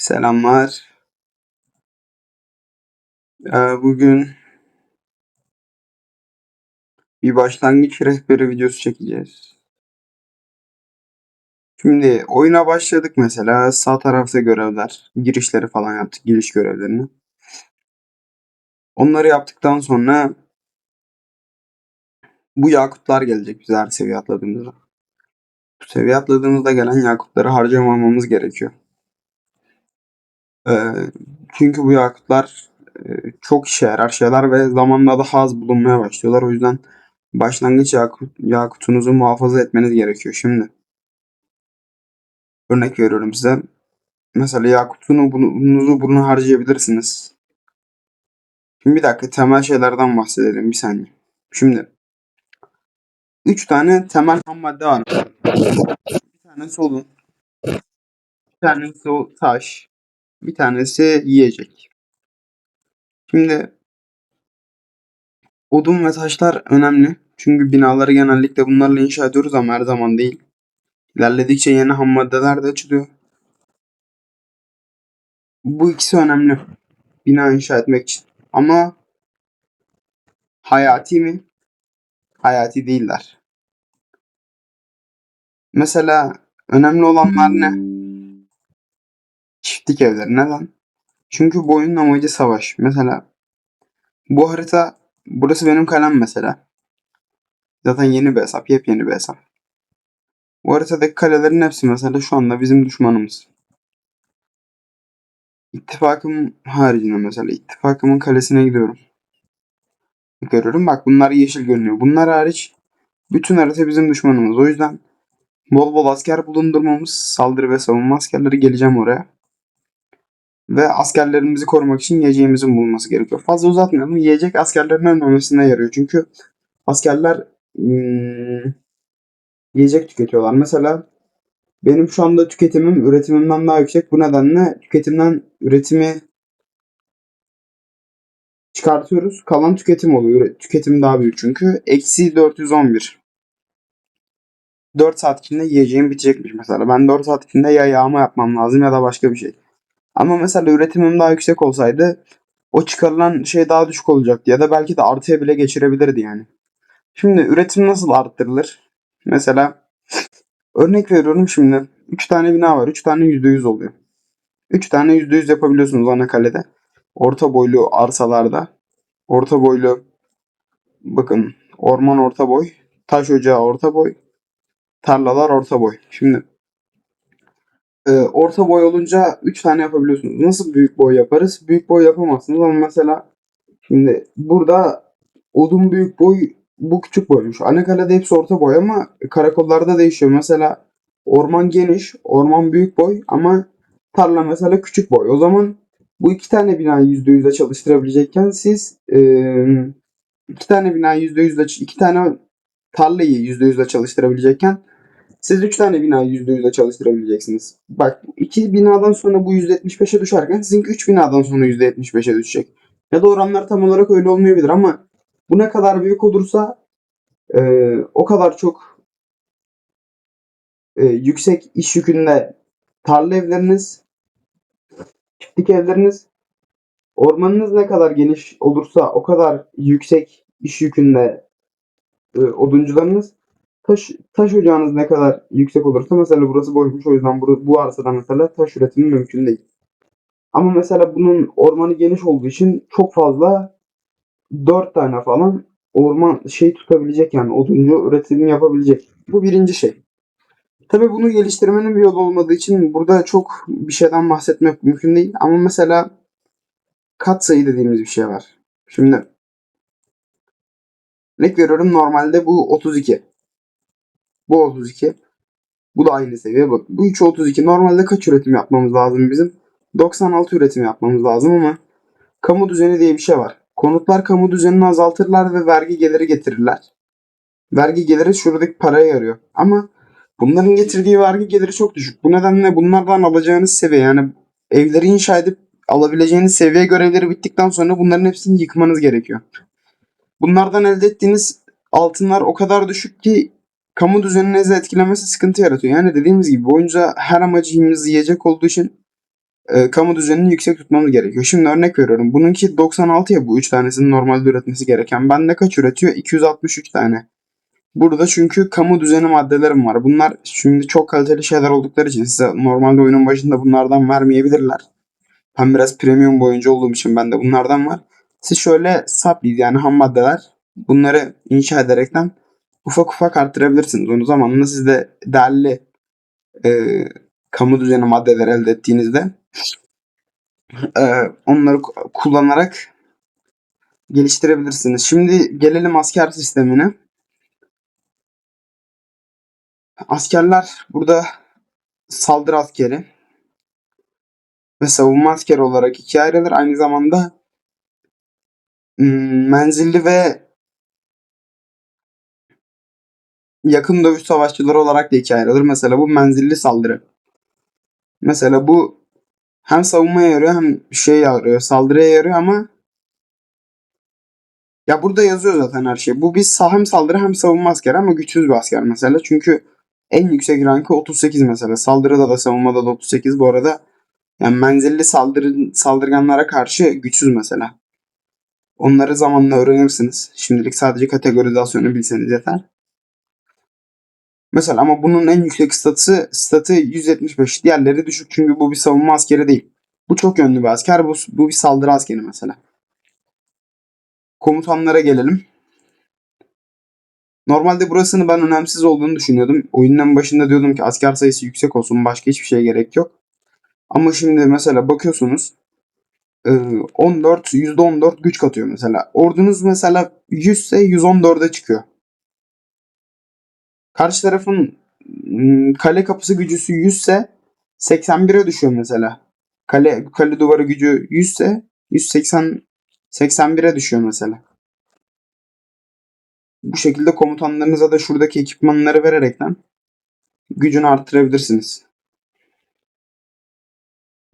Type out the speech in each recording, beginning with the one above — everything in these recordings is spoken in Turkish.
Selamlar. Eee, bugün bir başlangıç rehberi videosu çekeceğiz. Şimdi oyuna başladık mesela. Sağ tarafta görevler, girişleri falan yaptık, giriş görevlerini. Onları yaptıktan sonra bu yakutlar gelecek bize her seviye atladığımızda. Bu seviye atladığımızda gelen yakutları harcamamamız gerekiyor. Eee, çünkü bu yakutlar eee, çok işe yarar şeyler ve zamanla daha az bulunmaya başlıyorlar. O yüzden başlangıç yakut, yakutunuzu muhafaza etmeniz gerekiyor. Şimdi örnek veriyorum size. Mesela yakutunu bunu, harcayabilirsiniz. Şimdi bir dakika temel şeylerden bahsedelim bir saniye. Şimdi üç tane temel ham madde var. Bir tanesi odun. Bir tanesi o taş. Bir tanesi yiyecek. Şimdi odun ve taşlar önemli. Çünkü binaları genellikle bunlarla inşa ediyoruz ama her zaman değil. İlerledikçe yeni ham maddeler de açılıyor. Bu ikisi önemli. Bina inşa etmek için. Ama hayati mi? Hayati değiller. Mesela önemli olanlar ne? Çiftlik evleri. Neden? Çünkü bu oyunun amacı savaş. Mesela bu harita burası benim kalem mesela. Zaten yeni bir hesap. Yepyeni bir hesap. Bu haritadaki kalelerin hepsi mesela şu anda bizim düşmanımız. İttifakım haricinde mesela ittifakımın kalesine gidiyorum. Görüyorum bak bunlar yeşil görünüyor. Bunlar hariç bütün harita bizim düşmanımız. O yüzden bol bol asker bulundurmamız, saldırı ve savunma askerleri geleceğim oraya. Ve askerlerimizi korumak için yiyeceğimizin bulunması gerekiyor. Fazla uzatmayalım. Yiyecek askerlerin ölmemesine yarıyor. Çünkü askerler hmm, yiyecek tüketiyorlar. Mesela benim şu anda tüketimim üretimimden daha yüksek. Bu nedenle tüketimden üretimi çıkartıyoruz. Kalan tüketim oluyor. Tüketim daha büyük çünkü. Eksi 411. 4 saat içinde yiyeceğim bitecekmiş mesela. Ben 4 saat içinde ya yağma yapmam lazım ya da başka bir şey. Ama mesela üretimim daha yüksek olsaydı o çıkarılan şey daha düşük olacaktı ya da belki de artıya bile geçirebilirdi yani. Şimdi üretim nasıl arttırılır? Mesela örnek veriyorum şimdi 3 tane bina var. 3 tane %100 oluyor. 3 tane %100 yapabiliyorsunuz ana kalede. Orta boylu arsalarda. Orta boylu bakın orman orta boy. Taş ocağı orta boy. Tarlalar orta boy. Şimdi e, orta boy olunca 3 tane yapabiliyorsunuz. Nasıl büyük boy yaparız? Büyük boy yapamazsınız ama mesela şimdi burada odun büyük boy bu küçük boymuş. Anakalede hepsi orta boy ama karakollarda değişiyor. Mesela orman geniş, orman büyük boy ama tarla mesela küçük boy. O zaman bu iki tane binayı %100'e çalıştırabilecekken siz e, iki tane binayı %100'e iki tane tarlayı %100'e çalıştırabilecekken siz 3 tane binayı %100'e çalıştırabileceksiniz. Bak 2 binadan sonra bu %75'e düşerken sizinki 3 binadan sonra %75'e düşecek. Ya da oranlar tam olarak öyle olmayabilir ama bu ne kadar büyük olursa e, o kadar çok e, yüksek iş yükünde tarla evleriniz, çiftlik evleriniz, ormanınız ne kadar geniş olursa o kadar yüksek iş yükünde e, oduncularınız taş, taş ocağınız ne kadar yüksek olursa mesela burası boşmuş o yüzden bu, bu arsada mesela taş üretimi mümkün değil. Ama mesela bunun ormanı geniş olduğu için çok fazla 4 tane falan orman şey tutabilecek yani oduncu üretimi yapabilecek. Bu birinci şey. Tabi bunu geliştirmenin bir yolu olmadığı için burada çok bir şeyden bahsetmek mümkün değil. Ama mesela kat sayı dediğimiz bir şey var. Şimdi ne veriyorum normalde bu 32. Bu 32. Bu da aynı seviye. Bak bu 3 32. Normalde kaç üretim yapmamız lazım bizim? 96 üretim yapmamız lazım ama kamu düzeni diye bir şey var. Konutlar kamu düzenini azaltırlar ve vergi geliri getirirler. Vergi geliri şuradaki paraya yarıyor. Ama bunların getirdiği vergi geliri çok düşük. Bu nedenle bunlardan alacağınız seviye yani evleri inşa edip alabileceğiniz seviye görevleri bittikten sonra bunların hepsini yıkmanız gerekiyor. Bunlardan elde ettiğiniz altınlar o kadar düşük ki kamu düzeninizi etkilemesi sıkıntı yaratıyor. Yani dediğimiz gibi oyunca her amacımız yiyecek olduğu için e, kamu düzenini yüksek tutmamız gerekiyor. Şimdi örnek veriyorum. Bununki 96 ya bu 3 tanesinin normalde üretmesi gereken. Bende kaç üretiyor? 263 tane. Burada çünkü kamu düzeni maddelerim var. Bunlar şimdi çok kaliteli şeyler oldukları için size normalde oyunun başında bunlardan vermeyebilirler. Ben biraz premium bir oyuncu olduğum için bende bunlardan var. Siz şöyle supply yani ham maddeler bunları inşa ederekten ufak ufak arttırabilirsiniz. Onu zamanla siz de değerli e, kamu düzeni maddeler elde ettiğinizde e, onları ku- kullanarak geliştirebilirsiniz. Şimdi gelelim asker sistemine. Askerler burada saldırı askeri ve savunma askeri olarak ikiye ayrılır. Aynı zamanda menzilli ve yakın dövüş savaşçıları olarak da ikiye ayrılır. Mesela bu menzilli saldırı. Mesela bu hem savunmaya yarıyor hem şey yarıyor, saldırıya yarıyor ama ya burada yazıyor zaten her şey. Bu bir hem saldırı hem savunma askeri ama güçsüz bir asker mesela. Çünkü en yüksek rankı 38 mesela. Saldırıda da savunmada da 38 bu arada. Yani menzilli saldırı, saldırganlara karşı güçsüz mesela. Onları zamanla öğrenirsiniz. Şimdilik sadece kategorizasyonu bilseniz yeter. Mesela ama bunun en yüksek statı statı 175. Diğerleri düşük çünkü bu bir savunma askeri değil. Bu çok yönlü bir asker. Bu, bu bir saldırı askeri mesela. Komutanlara gelelim. Normalde burasını ben önemsiz olduğunu düşünüyordum. Oyunun en başında diyordum ki asker sayısı yüksek olsun. Başka hiçbir şeye gerek yok. Ama şimdi mesela bakıyorsunuz e, 14 %14 güç katıyor mesela. Ordunuz mesela 100 ise 114'e çıkıyor. Karşı tarafın mm, kale kapısı gücüsü 100 ise 81'e düşüyor mesela. Kale kale duvarı gücü 100 ise 180 81'e düşüyor mesela. Bu şekilde komutanlarınıza da şuradaki ekipmanları vererekten gücünü arttırabilirsiniz.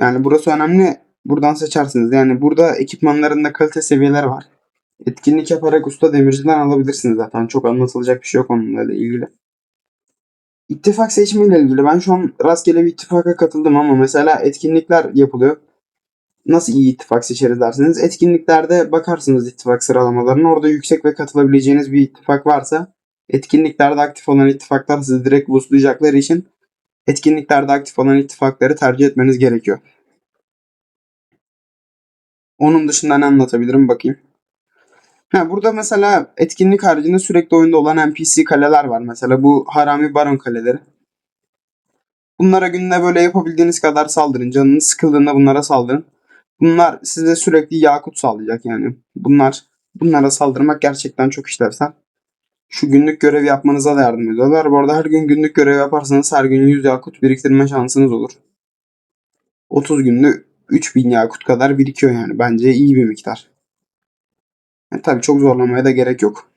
Yani burası önemli. Buradan seçersiniz. Yani burada ekipmanların da kalite seviyeleri var. Etkinlik yaparak usta demirciden alabilirsiniz zaten. Çok anlatılacak bir şey yok onunla ilgili. İttifak seçimiyle ilgili ben şu an rastgele bir ittifaka katıldım ama mesela etkinlikler yapılıyor. Nasıl iyi ittifak seçeriz derseniz etkinliklerde bakarsınız ittifak sıralamalarına. Orada yüksek ve katılabileceğiniz bir ittifak varsa etkinliklerde aktif olan ittifaklar sizi direkt boostlayacakları için etkinliklerde aktif olan ittifakları tercih etmeniz gerekiyor. Onun dışında ne anlatabilirim bakayım. Ha, burada mesela etkinlik haricinde sürekli oyunda olan NPC kaleler var. Mesela bu Harami Baron kaleleri. Bunlara günde böyle yapabildiğiniz kadar saldırın. Canınız sıkıldığında bunlara saldırın. Bunlar size sürekli yakut sağlayacak yani. Bunlar bunlara saldırmak gerçekten çok işlevsel. Şu günlük görev yapmanıza da yardım ediyorlar. Bu arada her gün günlük görev yaparsanız her gün 100 yakut biriktirme şansınız olur. 30 günde 3000 yakut kadar birikiyor yani. Bence iyi bir miktar. Yani tabii çok zorlamaya da gerek yok.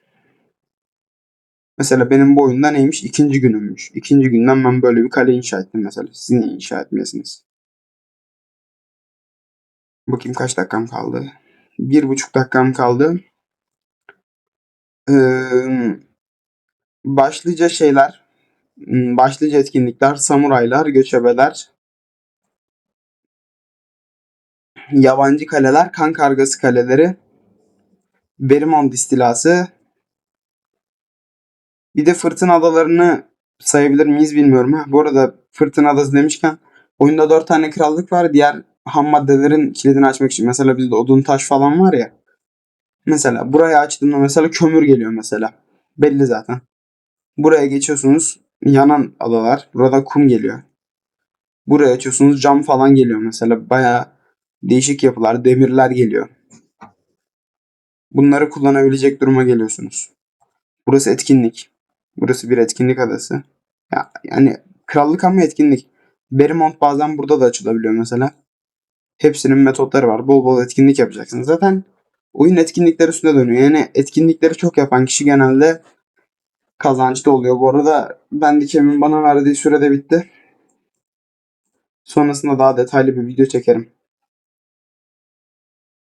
Mesela benim bu oyunda neymiş? İkinci günümmüş. İkinci günden ben böyle bir kale inşa ettim mesela. Siz niye inşa etmeyesiniz? Bakayım kaç dakikam kaldı. Bir buçuk dakikam kaldı. Ee, başlıca şeyler, hmm, başlıca etkinlikler, samuraylar, göçebeler, yabancı kaleler, kan kargası kaleleri, Berimont istilası, bir de fırtına adalarını sayabilir miyiz bilmiyorum. Bu arada fırtına adası demişken oyunda 4 tane krallık var. Diğer ham maddelerin kilidini açmak için. Mesela bizde odun taş falan var ya. Mesela burayı açtığında mesela kömür geliyor mesela. Belli zaten. Buraya geçiyorsunuz yanan adalar. Burada kum geliyor. Buraya açıyorsunuz cam falan geliyor mesela. Baya değişik yapılar, demirler geliyor. Bunları kullanabilecek duruma geliyorsunuz. Burası etkinlik. Burası bir etkinlik adası. Ya, yani krallık ama etkinlik. Berimont bazen burada da açılabiliyor mesela. Hepsinin metotları var. Bol bol etkinlik yapacaksınız. Zaten oyun etkinlikler üstüne dönüyor. Yani etkinlikleri çok yapan kişi genelde kazançlı oluyor. Bu arada ben Dikem'in bana verdiği sürede bitti. Sonrasında daha detaylı bir video çekerim.